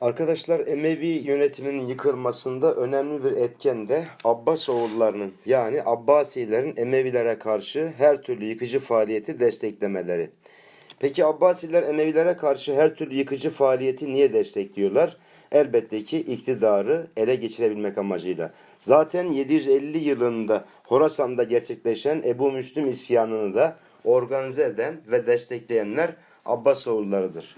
Arkadaşlar Emevi yönetiminin yıkılmasında önemli bir etken de Abbas oğullarının yani Abbasilerin Emevilere karşı her türlü yıkıcı faaliyeti desteklemeleri. Peki Abbasiler Emevilere karşı her türlü yıkıcı faaliyeti niye destekliyorlar? Elbette ki iktidarı ele geçirebilmek amacıyla. Zaten 750 yılında Horasan'da gerçekleşen Ebu Müslüm isyanını da organize eden ve destekleyenler Abbas oğullarıdır.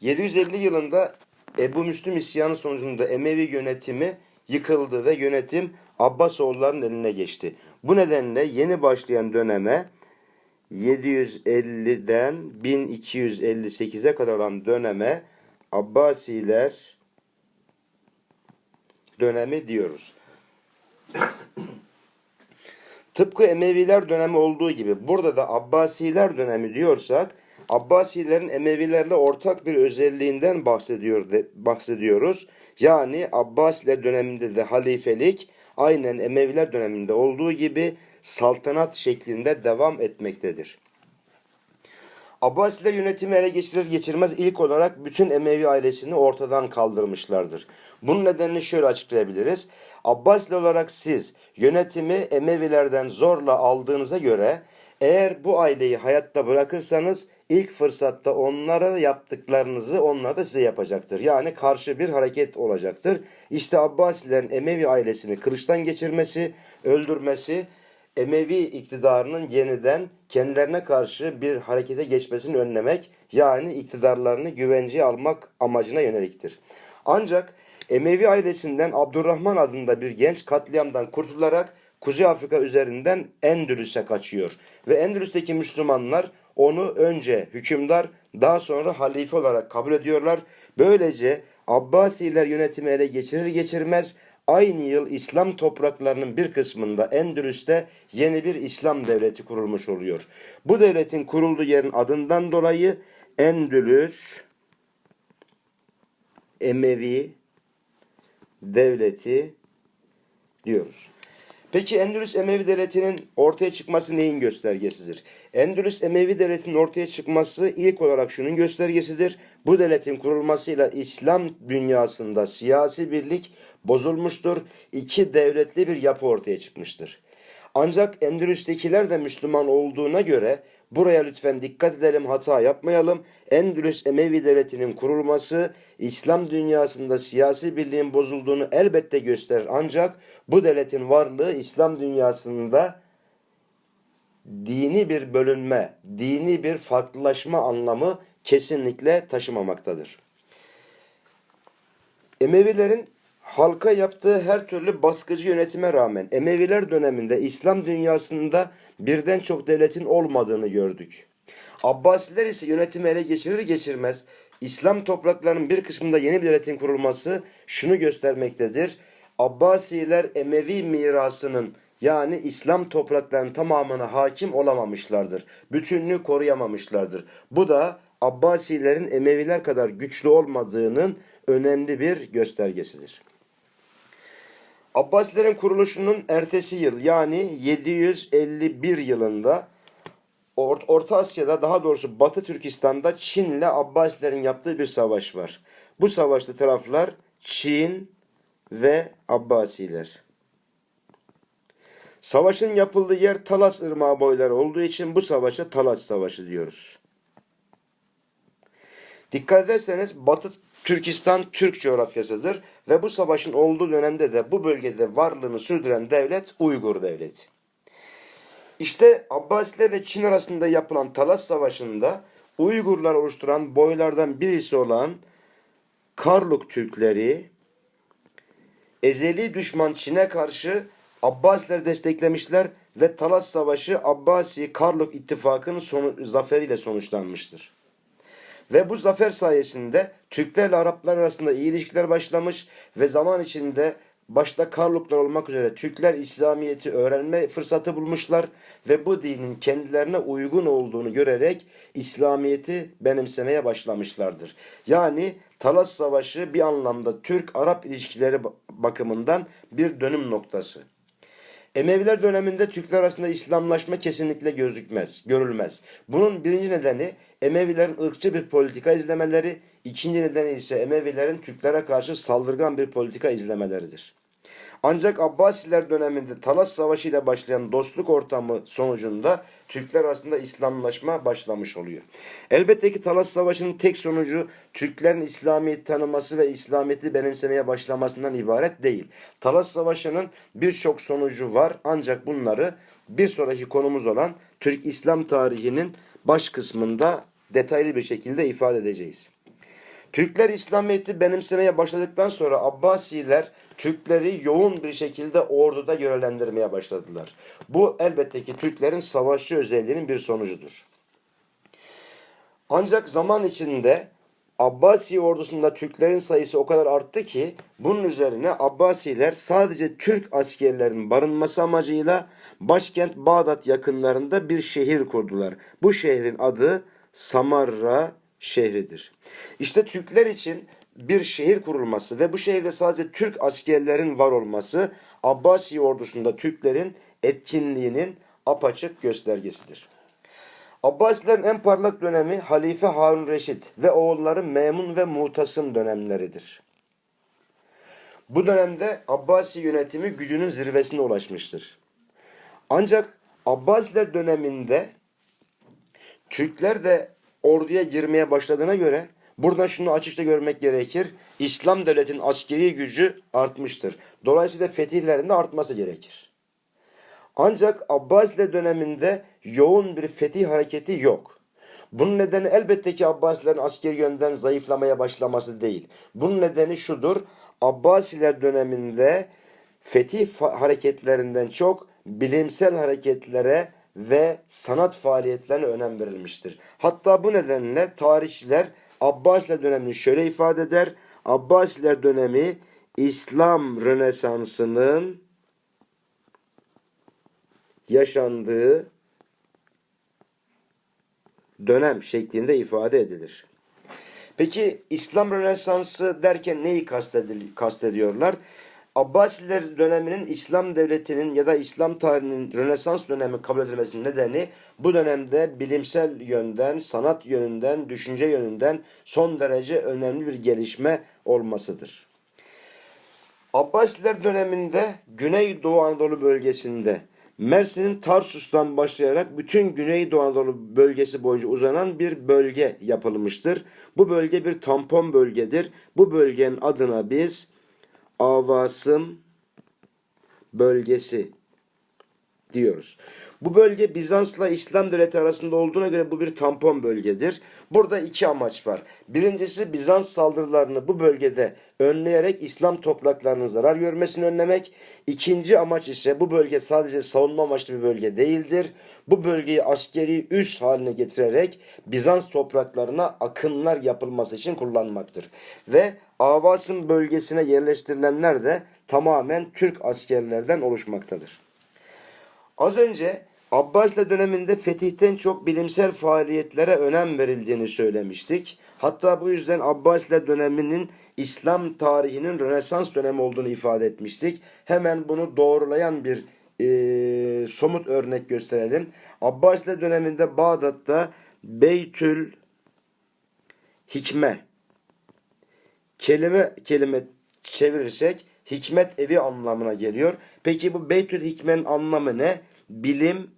750 yılında Ebu Müslüm isyanı sonucunda Emevi yönetimi yıkıldı ve yönetim Abbasoğulların eline geçti. Bu nedenle yeni başlayan döneme 750'den 1258'e kadar olan döneme Abbasiler dönemi diyoruz. Tıpkı Emeviler dönemi olduğu gibi burada da Abbasiler dönemi diyorsak Abbasilerin Emevilerle ortak bir özelliğinden bahsediyor de, bahsediyoruz. Yani Abbasiler döneminde de halifelik aynen Emeviler döneminde olduğu gibi saltanat şeklinde devam etmektedir. Abbasiler yönetimi ele geçirir geçirmez ilk olarak bütün Emevi ailesini ortadan kaldırmışlardır. Bunun nedenini şöyle açıklayabiliriz. Abbasili olarak siz yönetimi Emevilerden zorla aldığınıza göre eğer bu aileyi hayatta bırakırsanız ilk fırsatta onlara yaptıklarınızı onlar da size yapacaktır. Yani karşı bir hareket olacaktır. İşte Abbasilerin Emevi ailesini kılıçtan geçirmesi, öldürmesi, Emevi iktidarının yeniden kendilerine karşı bir harekete geçmesini önlemek yani iktidarlarını güvenceye almak amacına yöneliktir. Ancak Emevi ailesinden Abdurrahman adında bir genç katliamdan kurtularak Kuzey Afrika üzerinden Endülüs'e kaçıyor. Ve Endülüs'teki Müslümanlar onu önce hükümdar daha sonra halife olarak kabul ediyorlar. Böylece Abbasiler yönetimi ele geçirir geçirmez aynı yıl İslam topraklarının bir kısmında Endülüs'te yeni bir İslam devleti kurulmuş oluyor. Bu devletin kurulduğu yerin adından dolayı Endülüs Emevi devleti diyoruz. Peki Endülüs Emevi Devleti'nin ortaya çıkması neyin göstergesidir? Endülüs Emevi Devleti'nin ortaya çıkması ilk olarak şunun göstergesidir. Bu devletin kurulmasıyla İslam dünyasında siyasi birlik bozulmuştur. İki devletli bir yapı ortaya çıkmıştır. Ancak Endülüs'tekiler de Müslüman olduğuna göre buraya lütfen dikkat edelim hata yapmayalım. Endülüs Emevi Devleti'nin kurulması İslam dünyasında siyasi birliğin bozulduğunu elbette gösterir. Ancak bu devletin varlığı İslam dünyasında dini bir bölünme, dini bir farklılaşma anlamı kesinlikle taşımamaktadır. Emevilerin halka yaptığı her türlü baskıcı yönetime rağmen Emeviler döneminde İslam dünyasında birden çok devletin olmadığını gördük. Abbasiler ise yönetimi ele geçirir geçirmez İslam topraklarının bir kısmında yeni bir devletin kurulması şunu göstermektedir. Abbasiler Emevi mirasının yani İslam topraklarının tamamına hakim olamamışlardır. Bütünlüğü koruyamamışlardır. Bu da Abbasilerin Emeviler kadar güçlü olmadığının önemli bir göstergesidir. Abbasilerin kuruluşunun ertesi yıl yani 751 yılında Or- Orta Asya'da daha doğrusu Batı Türkistan'da Çin'le Abbasilerin yaptığı bir savaş var. Bu savaşta taraflar Çin ve Abbasiler. Savaşın yapıldığı yer Talas Irmağı boyları olduğu için bu savaşa Talas Savaşı diyoruz. Dikkat ederseniz Batı Türkistan Türk coğrafyasıdır ve bu savaşın olduğu dönemde de bu bölgede varlığını sürdüren devlet Uygur Devleti. İşte Abbasiler ile Çin arasında yapılan Talas Savaşı'nda Uygurlar oluşturan boylardan birisi olan Karluk Türkleri ezeli düşman Çin'e karşı Abbasileri desteklemişler ve Talas Savaşı Abbasi Karluk ittifakının sonu, zaferiyle sonuçlanmıştır. Ve bu zafer sayesinde Türklerle Araplar arasında iyi ilişkiler başlamış ve zaman içinde başta Karluklar olmak üzere Türkler İslamiyet'i öğrenme fırsatı bulmuşlar ve bu dinin kendilerine uygun olduğunu görerek İslamiyet'i benimsemeye başlamışlardır. Yani Talas Savaşı bir anlamda Türk-Arap ilişkileri bakımından bir dönüm noktası. Emeviler döneminde Türkler arasında İslamlaşma kesinlikle gözükmez, görülmez. Bunun birinci nedeni Emevilerin ırkçı bir politika izlemeleri, ikinci nedeni ise Emevilerin Türklere karşı saldırgan bir politika izlemeleridir. Ancak Abbasiler döneminde Talas Savaşı ile başlayan dostluk ortamı sonucunda Türkler arasında İslamlaşma başlamış oluyor. Elbette ki Talas Savaşı'nın tek sonucu Türklerin İslamiyet'i tanıması ve İslamiyet'i benimsemeye başlamasından ibaret değil. Talas Savaşı'nın birçok sonucu var ancak bunları bir sonraki konumuz olan Türk İslam tarihinin baş kısmında detaylı bir şekilde ifade edeceğiz. Türkler İslamiyet'i benimsemeye başladıktan sonra Abbasiler Türkleri yoğun bir şekilde orduda görevlendirmeye başladılar. Bu elbette ki Türklerin savaşçı özelliğinin bir sonucudur. Ancak zaman içinde Abbasi ordusunda Türklerin sayısı o kadar arttı ki bunun üzerine Abbasiler sadece Türk askerlerin barınması amacıyla başkent Bağdat yakınlarında bir şehir kurdular. Bu şehrin adı Samarra şehridir. İşte Türkler için bir şehir kurulması ve bu şehirde sadece Türk askerlerin var olması Abbasi ordusunda Türklerin etkinliğinin apaçık göstergesidir. Abbasilerin en parlak dönemi Halife Harun Reşit ve oğulları Memun ve Mutasım dönemleridir. Bu dönemde Abbasi yönetimi gücünün zirvesine ulaşmıştır. Ancak Abbasiler döneminde Türkler de orduya girmeye başladığına göre buradan şunu açıkça görmek gerekir. İslam devletinin askeri gücü artmıştır. Dolayısıyla fetihlerinde artması gerekir. Ancak Abbasiler döneminde yoğun bir fetih hareketi yok. Bunun nedeni elbette ki Abbasilerin askeri yönden zayıflamaya başlaması değil. Bunun nedeni şudur. Abbasiler döneminde fetih hareketlerinden çok bilimsel hareketlere ve sanat faaliyetlerine önem verilmiştir. Hatta bu nedenle tarihçiler Abbasiler dönemini şöyle ifade eder. Abbasiler dönemi İslam Rönesansı'nın yaşandığı dönem şeklinde ifade edilir. Peki İslam Rönesansı derken neyi kastediyorlar? Abbasiler döneminin İslam devletinin ya da İslam tarihinin Rönesans dönemi kabul edilmesinin nedeni bu dönemde bilimsel yönden, sanat yönünden, düşünce yönünden son derece önemli bir gelişme olmasıdır. Abbasiler döneminde Güneydoğu Anadolu bölgesinde Mersin'in Tarsus'tan başlayarak bütün Güneydoğu Anadolu bölgesi boyunca uzanan bir bölge yapılmıştır. Bu bölge bir tampon bölgedir. Bu bölgenin adına biz Avasım bölgesi diyoruz. Bu bölge Bizans'la İslam devleti arasında olduğuna göre bu bir tampon bölgedir. Burada iki amaç var. Birincisi Bizans saldırılarını bu bölgede önleyerek İslam topraklarının zarar görmesini önlemek. İkinci amaç ise bu bölge sadece savunma amaçlı bir bölge değildir. Bu bölgeyi askeri üs haline getirerek Bizans topraklarına akınlar yapılması için kullanmaktır. Ve Avasım bölgesine yerleştirilenler de tamamen Türk askerlerden oluşmaktadır. Az önce Abbasiler döneminde fetihten çok bilimsel faaliyetlere önem verildiğini söylemiştik. Hatta bu yüzden Abbasiler döneminin İslam tarihinin Rönesans dönemi olduğunu ifade etmiştik. Hemen bunu doğrulayan bir e, somut örnek gösterelim. Abbasiler döneminde Bağdat'ta Beytül Hikme kelime kelime çevirirsek hikmet evi anlamına geliyor. Peki bu Beytül Hikme'nin anlamı ne? Bilim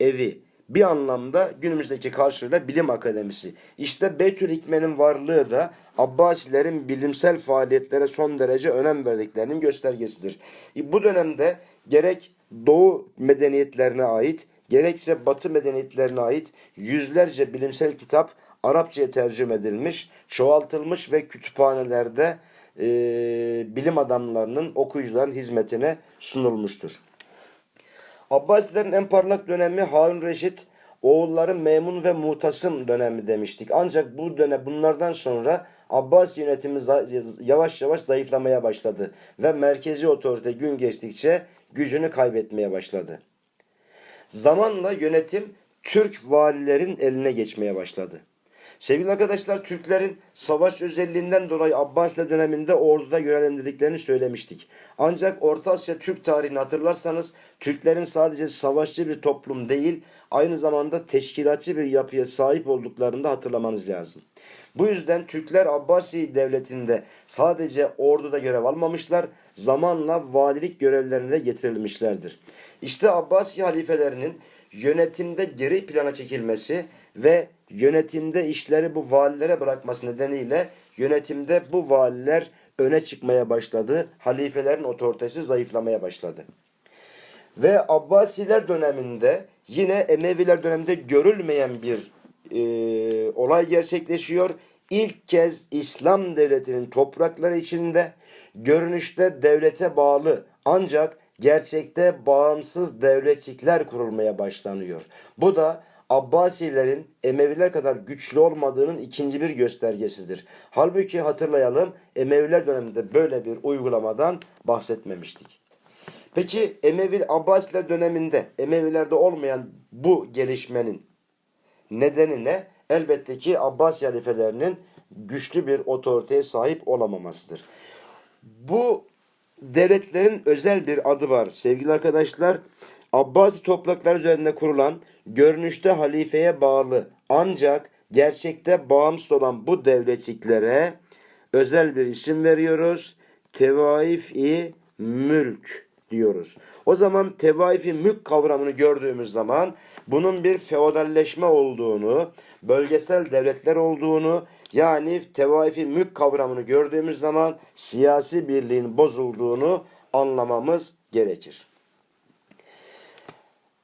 evi. Bir anlamda günümüzdeki karşılığıyla bilim akademisi. İşte Beytül Hikme'nin varlığı da Abbasilerin bilimsel faaliyetlere son derece önem verdiklerinin göstergesidir. E, bu dönemde gerek Doğu medeniyetlerine ait gerekse Batı medeniyetlerine ait yüzlerce bilimsel kitap Arapçaya tercüme edilmiş, çoğaltılmış ve kütüphanelerde e, bilim adamlarının, okuyucuların hizmetine sunulmuştur. Abbasilerin en parlak dönemi Harun Reşit, oğulları Memun ve Mutasım dönemi demiştik. Ancak bu dönem bunlardan sonra Abbas yönetimi yavaş yavaş zayıflamaya başladı ve merkezi otorite gün geçtikçe gücünü kaybetmeye başladı. Zamanla yönetim Türk valilerin eline geçmeye başladı. Sevgili arkadaşlar Türklerin savaş özelliğinden dolayı Abbasiler döneminde orduda görevlendirdiklerini söylemiştik. Ancak Orta Asya Türk tarihini hatırlarsanız Türklerin sadece savaşçı bir toplum değil aynı zamanda teşkilatçı bir yapıya sahip olduklarını da hatırlamanız lazım. Bu yüzden Türkler Abbasi devletinde sadece orduda görev almamışlar, zamanla valilik görevlerine de getirilmişlerdir. İşte Abbasi halifelerinin yönetimde geri plana çekilmesi ve yönetimde işleri bu valilere bırakması nedeniyle yönetimde bu valiler öne çıkmaya başladı. Halifelerin otoritesi zayıflamaya başladı. Ve Abbasiler döneminde yine Emeviler döneminde görülmeyen bir e, olay gerçekleşiyor. İlk kez İslam devletinin toprakları içinde görünüşte devlete bağlı ancak gerçekte bağımsız devletçikler kurulmaya başlanıyor. Bu da Abbasilerin Emeviler kadar güçlü olmadığının ikinci bir göstergesidir. Halbuki hatırlayalım Emeviler döneminde böyle bir uygulamadan bahsetmemiştik. Peki Emevi Abbasiler döneminde Emevilerde olmayan bu gelişmenin nedeni ne? Elbette ki Abbas halifelerinin güçlü bir otoriteye sahip olamamasıdır. Bu devletlerin özel bir adı var sevgili arkadaşlar. Abbasi topraklar üzerinde kurulan görünüşte halifeye bağlı ancak gerçekte bağımsız olan bu devletçiklere özel bir isim veriyoruz. Tevaif-i mülk diyoruz. O zaman tevaifi mülk kavramını gördüğümüz zaman bunun bir feodalleşme olduğunu, bölgesel devletler olduğunu yani tevaifi mülk kavramını gördüğümüz zaman siyasi birliğin bozulduğunu anlamamız gerekir.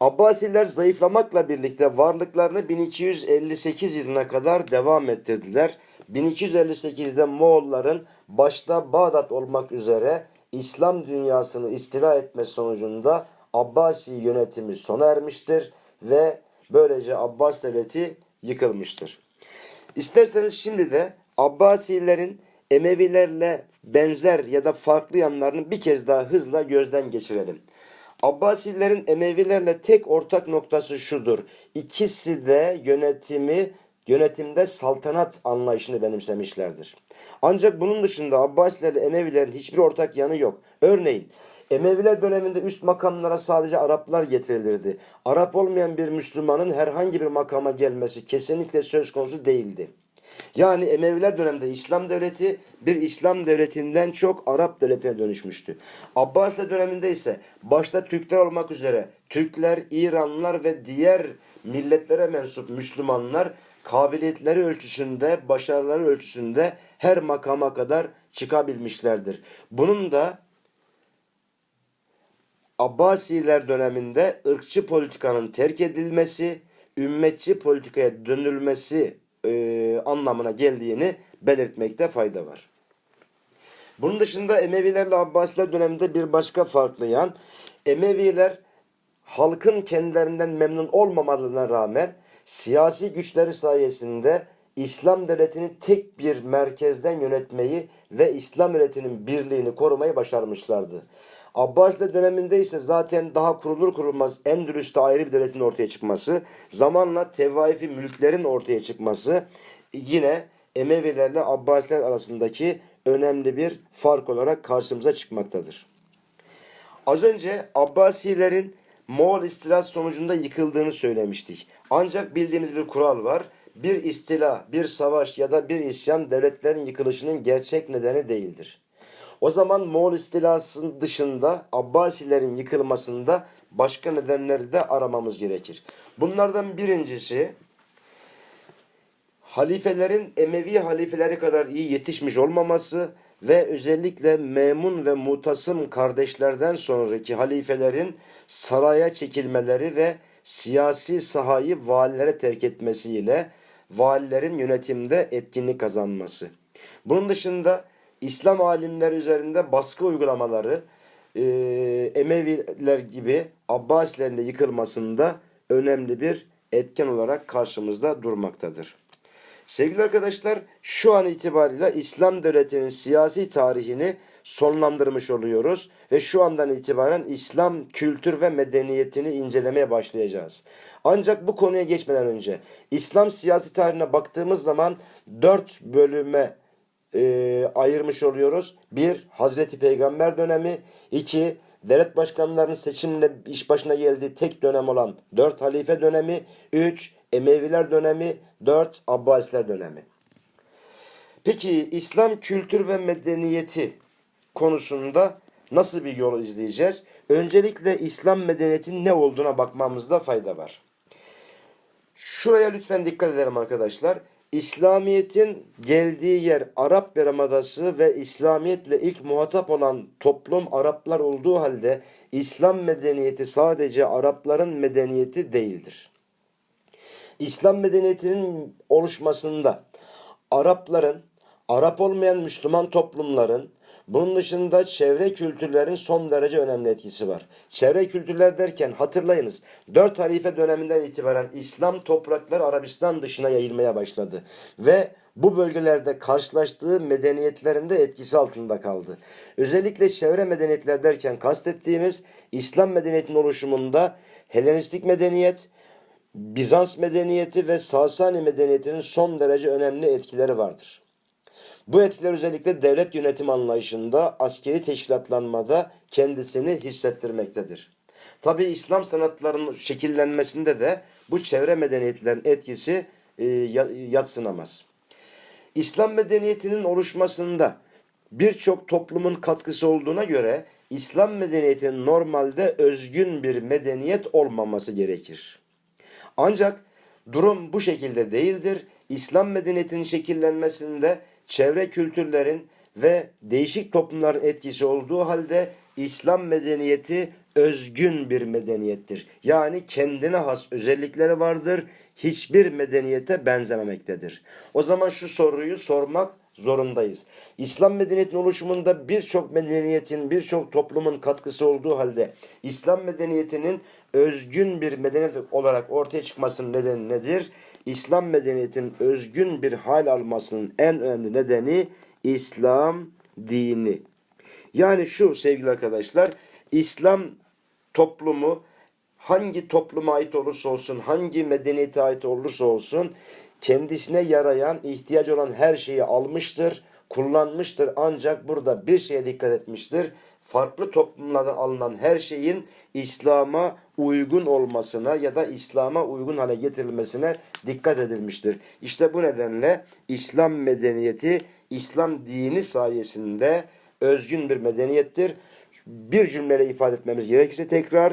Abbasiler zayıflamakla birlikte varlıklarını 1258 yılına kadar devam ettirdiler. 1258'de Moğolların başta Bağdat olmak üzere İslam dünyasını istila etme sonucunda Abbasi yönetimi sona ermiştir ve böylece Abbas devleti yıkılmıştır. İsterseniz şimdi de Abbasilerin Emevilerle benzer ya da farklı yanlarını bir kez daha hızla gözden geçirelim. Abbasilerin Emevilerle tek ortak noktası şudur. İkisi de yönetimi yönetimde saltanat anlayışını benimsemişlerdir. Ancak bunun dışında Abbasilerle Emevilerin hiçbir ortak yanı yok. Örneğin Emeviler döneminde üst makamlara sadece Araplar getirilirdi. Arap olmayan bir Müslümanın herhangi bir makama gelmesi kesinlikle söz konusu değildi. Yani Emeviler döneminde İslam devleti bir İslam devletinden çok Arap devletine dönüşmüştü. Abbasiler döneminde ise başta Türkler olmak üzere Türkler, İranlılar ve diğer milletlere mensup Müslümanlar kabiliyetleri ölçüsünde, başarıları ölçüsünde her makama kadar çıkabilmişlerdir. Bunun da Abbasiler döneminde ırkçı politikanın terk edilmesi, ümmetçi politikaya dönülmesi e, anlamına geldiğini belirtmekte fayda var. Bunun dışında Emevilerle Abbasiler döneminde bir başka farklı yan, Emeviler halkın kendilerinden memnun olmamalarına rağmen siyasi güçleri sayesinde İslam devletini tek bir merkezden yönetmeyi ve İslam devletinin birliğini korumayı başarmışlardı. Abbasiler döneminde ise zaten daha kurulur kurulmaz Endülüs'te ayrı bir devletin ortaya çıkması, zamanla tevaifi mülklerin ortaya çıkması yine Emevilerle Abbasiler arasındaki önemli bir fark olarak karşımıza çıkmaktadır. Az önce Abbasilerin Moğol istilası sonucunda yıkıldığını söylemiştik. Ancak bildiğimiz bir kural var. Bir istila, bir savaş ya da bir isyan devletlerin yıkılışının gerçek nedeni değildir. O zaman Moğol istilasının dışında Abbasilerin yıkılmasında başka nedenleri de aramamız gerekir. Bunlardan birincisi halifelerin Emevi halifeleri kadar iyi yetişmiş olmaması ve özellikle Memun ve Mutasım kardeşlerden sonraki halifelerin saraya çekilmeleri ve siyasi sahayı valilere terk etmesiyle valilerin yönetimde etkinlik kazanması. Bunun dışında İslam alimleri üzerinde baskı uygulamaları e, Emeviler gibi Abbasilerin de yıkılmasında önemli bir etken olarak karşımızda durmaktadır. Sevgili arkadaşlar şu an itibariyle İslam devletinin siyasi tarihini sonlandırmış oluyoruz ve şu andan itibaren İslam kültür ve medeniyetini incelemeye başlayacağız. Ancak bu konuya geçmeden önce İslam siyasi tarihine baktığımız zaman dört bölüme e, ayırmış oluyoruz. Bir, Hazreti Peygamber dönemi. iki devlet başkanlarının seçimle iş başına geldiği tek dönem olan dört halife dönemi. Üç, Emeviler dönemi. Dört, Abbasiler dönemi. Peki İslam kültür ve medeniyeti konusunda nasıl bir yol izleyeceğiz? Öncelikle İslam medeniyetinin ne olduğuna bakmamızda fayda var. Şuraya lütfen dikkat edelim arkadaşlar. İslamiyet'in geldiği yer Arap Yarımadası ve İslamiyetle ilk muhatap olan toplum Araplar olduğu halde İslam medeniyeti sadece Arapların medeniyeti değildir. İslam medeniyetinin oluşmasında Arapların, Arap olmayan Müslüman toplumların, bunun dışında çevre kültürlerin son derece önemli etkisi var. Çevre kültürler derken hatırlayınız 4 halife döneminden itibaren İslam toprakları Arabistan dışına yayılmaya başladı. Ve bu bölgelerde karşılaştığı medeniyetlerinde etkisi altında kaldı. Özellikle çevre medeniyetler derken kastettiğimiz İslam medeniyetinin oluşumunda Helenistik medeniyet, Bizans medeniyeti ve Sasani medeniyetinin son derece önemli etkileri vardır. Bu etkiler özellikle devlet yönetim anlayışında, askeri teşkilatlanmada kendisini hissettirmektedir. Tabi İslam sanatlarının şekillenmesinde de bu çevre medeniyetlerin etkisi e, yatsınamaz. İslam medeniyetinin oluşmasında birçok toplumun katkısı olduğuna göre İslam medeniyetinin normalde özgün bir medeniyet olmaması gerekir. Ancak durum bu şekilde değildir. İslam medeniyetinin şekillenmesinde çevre kültürlerin ve değişik toplumların etkisi olduğu halde İslam medeniyeti özgün bir medeniyettir. Yani kendine has özellikleri vardır. Hiçbir medeniyete benzememektedir. O zaman şu soruyu sormak zorundayız. İslam medeniyetinin oluşumunda birçok medeniyetin, birçok toplumun katkısı olduğu halde İslam medeniyetinin özgün bir medeniyet olarak ortaya çıkmasının nedeni nedir? İslam medeniyetinin özgün bir hal almasının en önemli nedeni İslam dini. Yani şu sevgili arkadaşlar, İslam toplumu hangi topluma ait olursa olsun, hangi medeniyete ait olursa olsun kendisine yarayan, ihtiyaç olan her şeyi almıştır, kullanmıştır. Ancak burada bir şeye dikkat etmiştir. Farklı toplumlardan alınan her şeyin İslam'a uygun olmasına ya da İslam'a uygun hale getirilmesine dikkat edilmiştir. İşte bu nedenle İslam medeniyeti İslam dini sayesinde özgün bir medeniyettir. Bir cümleyle ifade etmemiz gerekirse tekrar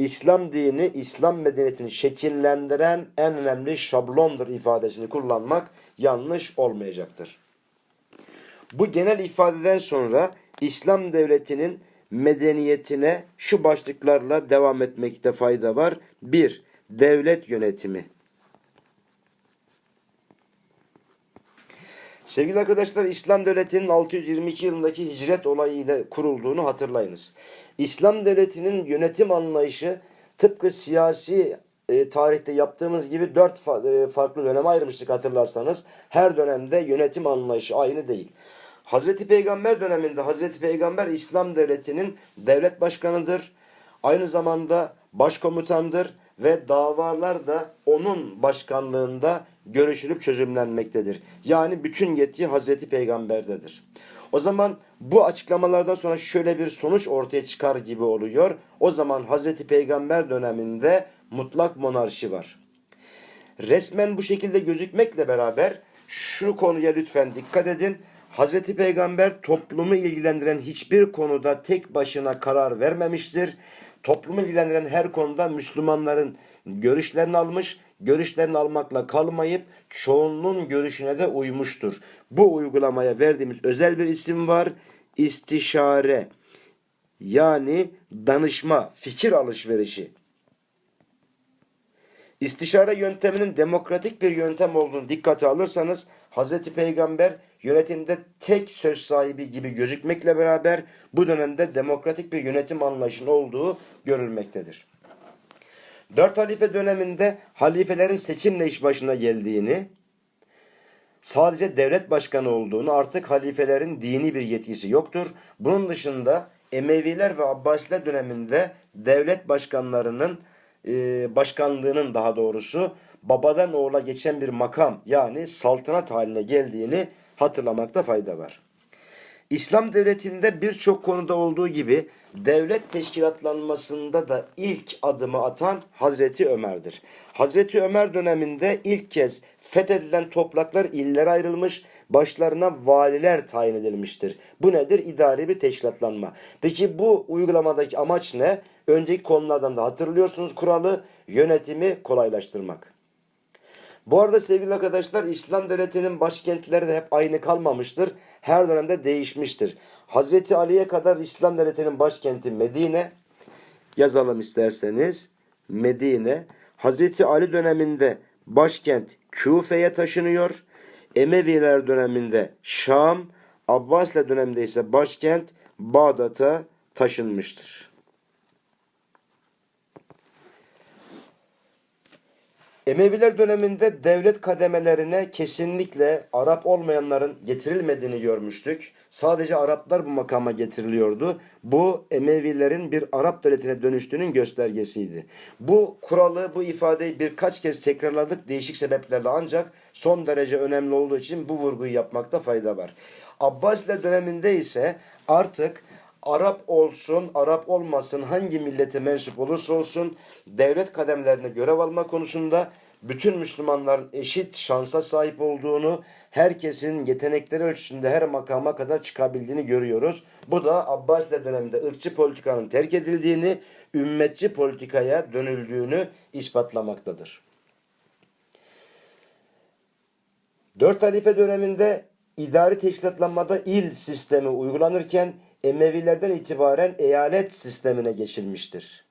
İslam dini, İslam medeniyetini şekillendiren en önemli şablondur ifadesini kullanmak yanlış olmayacaktır. Bu genel ifadeden sonra İslam devletinin medeniyetine şu başlıklarla devam etmekte fayda var. 1. Devlet yönetimi. Sevgili arkadaşlar İslam devletinin 622 yılındaki hicret olayı ile kurulduğunu hatırlayınız. İslam devletinin yönetim anlayışı tıpkı siyasi e, tarihte yaptığımız gibi dört fa e, farklı döneme ayırmıştık hatırlarsanız. Her dönemde yönetim anlayışı aynı değil. Hazreti Peygamber döneminde Hazreti Peygamber İslam devletinin devlet başkanıdır. Aynı zamanda başkomutandır ve davalar da onun başkanlığında görüşülüp çözümlenmektedir. Yani bütün yetki Hazreti Peygamber'dedir. O zaman bu açıklamalardan sonra şöyle bir sonuç ortaya çıkar gibi oluyor. O zaman Hazreti Peygamber döneminde mutlak monarşi var. Resmen bu şekilde gözükmekle beraber şu konuya lütfen dikkat edin. Hazreti Peygamber toplumu ilgilendiren hiçbir konuda tek başına karar vermemiştir. Toplumu ilgilendiren her konuda Müslümanların görüşlerini almış, görüşlerini almakla kalmayıp çoğunluğun görüşüne de uymuştur. Bu uygulamaya verdiğimiz özel bir isim var. İstişare yani danışma, fikir alışverişi. İstişare yönteminin demokratik bir yöntem olduğunu dikkate alırsanız Hazreti Peygamber yönetimde tek söz sahibi gibi gözükmekle beraber bu dönemde demokratik bir yönetim anlayışının olduğu görülmektedir. Dört halife döneminde halifelerin seçimle iş başına geldiğini, sadece devlet başkanı olduğunu artık halifelerin dini bir yetkisi yoktur. Bunun dışında Emeviler ve Abbasiler döneminde devlet başkanlarının e, başkanlığının daha doğrusu babadan oğula geçen bir makam yani saltanat haline geldiğini hatırlamakta fayda var. İslam devletinde birçok konuda olduğu gibi devlet teşkilatlanmasında da ilk adımı atan Hazreti Ömer'dir. Hazreti Ömer döneminde ilk kez fethedilen topraklar illere ayrılmış, başlarına valiler tayin edilmiştir. Bu nedir? İdari bir teşkilatlanma. Peki bu uygulamadaki amaç ne? Önceki konulardan da hatırlıyorsunuz kuralı yönetimi kolaylaştırmak. Bu arada sevgili arkadaşlar İslam devletinin başkentleri de hep aynı kalmamıştır. Her dönemde değişmiştir. Hazreti Ali'ye kadar İslam devletinin başkenti Medine. Yazalım isterseniz. Medine. Hazreti Ali döneminde başkent Küfe'ye taşınıyor. Emeviler döneminde Şam, Abbasiler döneminde ise başkent Bağdat'a taşınmıştır. Emeviler döneminde devlet kademelerine kesinlikle Arap olmayanların getirilmediğini görmüştük. Sadece Araplar bu makama getiriliyordu. Bu Emevilerin bir Arap devletine dönüştüğünün göstergesiydi. Bu kuralı, bu ifadeyi birkaç kez tekrarladık değişik sebeplerle ancak son derece önemli olduğu için bu vurguyu yapmakta fayda var. Abbasiler döneminde ise artık Arap olsun, Arap olmasın, hangi millete mensup olursa olsun devlet kademlerine görev alma konusunda bütün Müslümanların eşit şansa sahip olduğunu, herkesin yetenekleri ölçüsünde her makama kadar çıkabildiğini görüyoruz. Bu da Abbasiler döneminde ırkçı politikanın terk edildiğini, ümmetçi politikaya dönüldüğünü ispatlamaktadır. Dört halife döneminde idari teşkilatlanmada il sistemi uygulanırken Emevilerden itibaren eyalet sistemine geçilmiştir.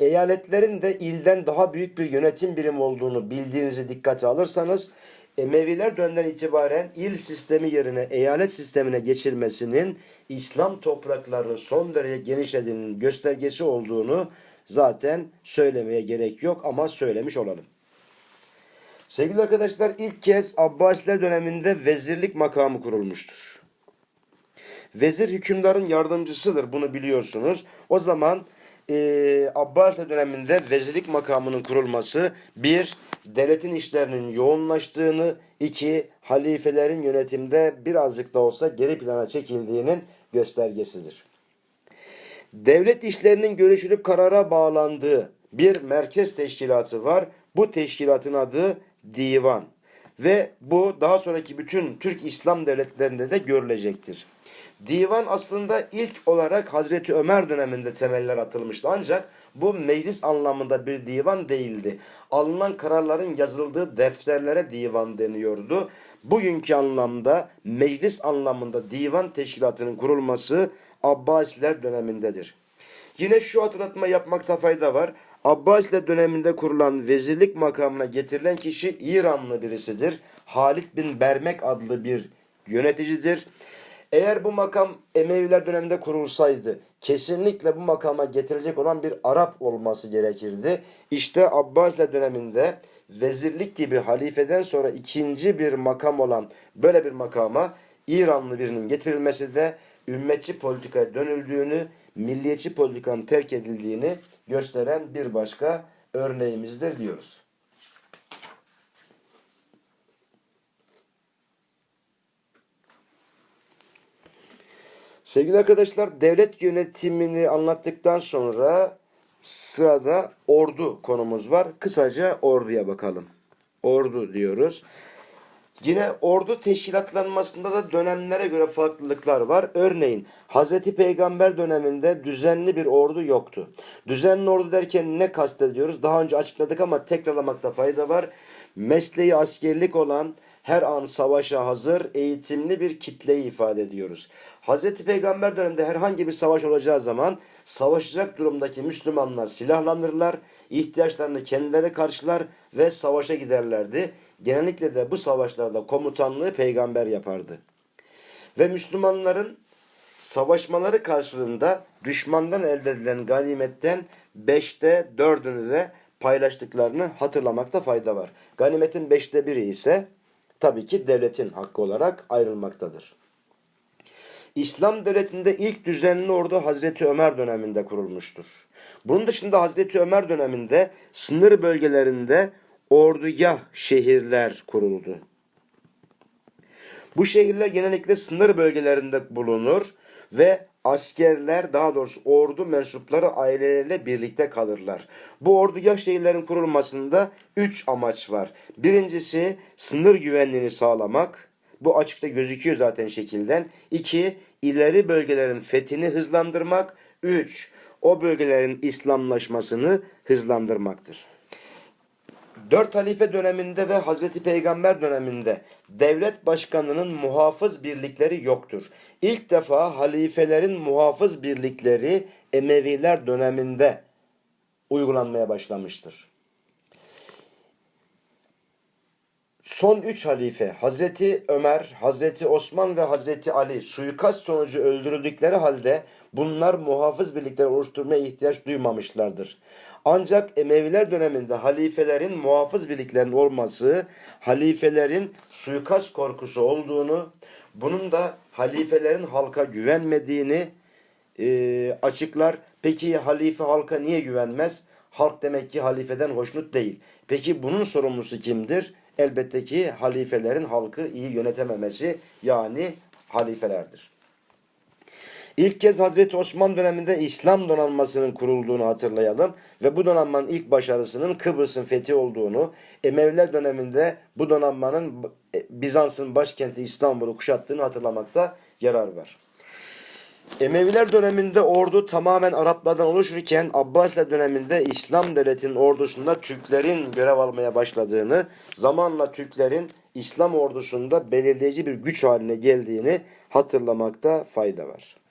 Eyaletlerin de ilden daha büyük bir yönetim birimi olduğunu bildiğinizi dikkate alırsanız Emeviler döneminden itibaren il sistemi yerine eyalet sistemine geçilmesinin İslam topraklarının son derece genişlediğinin göstergesi olduğunu zaten söylemeye gerek yok ama söylemiş olalım. Sevgili arkadaşlar ilk kez Abbasiler döneminde vezirlik makamı kurulmuştur. Vezir hükümdarın yardımcısıdır bunu biliyorsunuz. O zaman e, Abbasiler döneminde vezirlik makamının kurulması bir devletin işlerinin yoğunlaştığını iki halifelerin yönetimde birazcık da olsa geri plana çekildiğinin göstergesidir. Devlet işlerinin görüşülüp karara bağlandığı bir merkez teşkilatı var. Bu teşkilatın adı divan ve bu daha sonraki bütün Türk İslam devletlerinde de görülecektir. Divan aslında ilk olarak Hazreti Ömer döneminde temeller atılmıştı. Ancak bu meclis anlamında bir divan değildi. Alınan kararların yazıldığı defterlere divan deniyordu. Bugünkü anlamda meclis anlamında divan teşkilatının kurulması Abbasiler dönemindedir. Yine şu hatırlatma yapmakta fayda var. Abbasiler döneminde kurulan vezirlik makamına getirilen kişi İranlı birisidir. Halit bin Bermek adlı bir yöneticidir. Eğer bu makam Emeviler döneminde kurulsaydı kesinlikle bu makama getirecek olan bir Arap olması gerekirdi. İşte Abbasiler döneminde vezirlik gibi halifeden sonra ikinci bir makam olan böyle bir makama İranlı birinin getirilmesi de ümmetçi politikaya dönüldüğünü, milliyetçi politikanın terk edildiğini gösteren bir başka örneğimizdir diyoruz. Sevgili arkadaşlar devlet yönetimini anlattıktan sonra sırada ordu konumuz var. Kısaca orduya bakalım. Ordu diyoruz. Yine ordu teşkilatlanmasında da dönemlere göre farklılıklar var. Örneğin Hazreti Peygamber döneminde düzenli bir ordu yoktu. Düzenli ordu derken ne kastediyoruz? Daha önce açıkladık ama tekrarlamakta fayda var. Mesleği askerlik olan her an savaşa hazır, eğitimli bir kitleyi ifade ediyoruz. Hazreti Peygamber döneminde herhangi bir savaş olacağı zaman savaşacak durumdaki Müslümanlar silahlanırlar, ihtiyaçlarını kendileri karşılar ve savaşa giderlerdi. Genellikle de bu savaşlarda komutanlığı peygamber yapardı. Ve Müslümanların savaşmaları karşılığında düşmandan elde edilen ganimetten beşte dördünü de paylaştıklarını hatırlamakta fayda var. Ganimetin beşte biri ise tabii ki devletin hakkı olarak ayrılmaktadır. İslam devletinde ilk düzenli ordu Hazreti Ömer döneminde kurulmuştur. Bunun dışında Hazreti Ömer döneminde sınır bölgelerinde ordugah şehirler kuruldu. Bu şehirler genellikle sınır bölgelerinde bulunur ve askerler daha doğrusu ordu mensupları aileleriyle birlikte kalırlar. Bu ordugah şehirlerin kurulmasında üç amaç var. Birincisi sınır güvenliğini sağlamak. Bu açıkta gözüküyor zaten şekilden. İki, ileri bölgelerin fethini hızlandırmak. Üç, o bölgelerin İslamlaşmasını hızlandırmaktır. Dört halife döneminde ve Hazreti Peygamber döneminde devlet başkanının muhafız birlikleri yoktur. İlk defa halifelerin muhafız birlikleri Emeviler döneminde uygulanmaya başlamıştır. Son üç halife Hazreti Ömer, Hazreti Osman ve Hazreti Ali suikast sonucu öldürüldükleri halde bunlar muhafız birlikleri oluşturmaya ihtiyaç duymamışlardır. Ancak Emeviler döneminde halifelerin muhafız birliklerin olması halifelerin suikast korkusu olduğunu, bunun da halifelerin halka güvenmediğini e, açıklar. Peki halife halka niye güvenmez? Halk demek ki halifeden hoşnut değil. Peki bunun sorumlusu kimdir? Elbette ki halifelerin halkı iyi yönetememesi yani halifelerdir. İlk kez Hazreti Osman döneminde İslam donanmasının kurulduğunu hatırlayalım ve bu donanmanın ilk başarısının Kıbrıs'ın fethi olduğunu, Emeviler döneminde bu donanmanın Bizans'ın başkenti İstanbul'u kuşattığını hatırlamakta yarar var. Emeviler döneminde ordu tamamen Araplardan oluşurken Abbasiler döneminde İslam devletinin ordusunda Türklerin görev almaya başladığını, zamanla Türklerin İslam ordusunda belirleyici bir güç haline geldiğini hatırlamakta fayda var.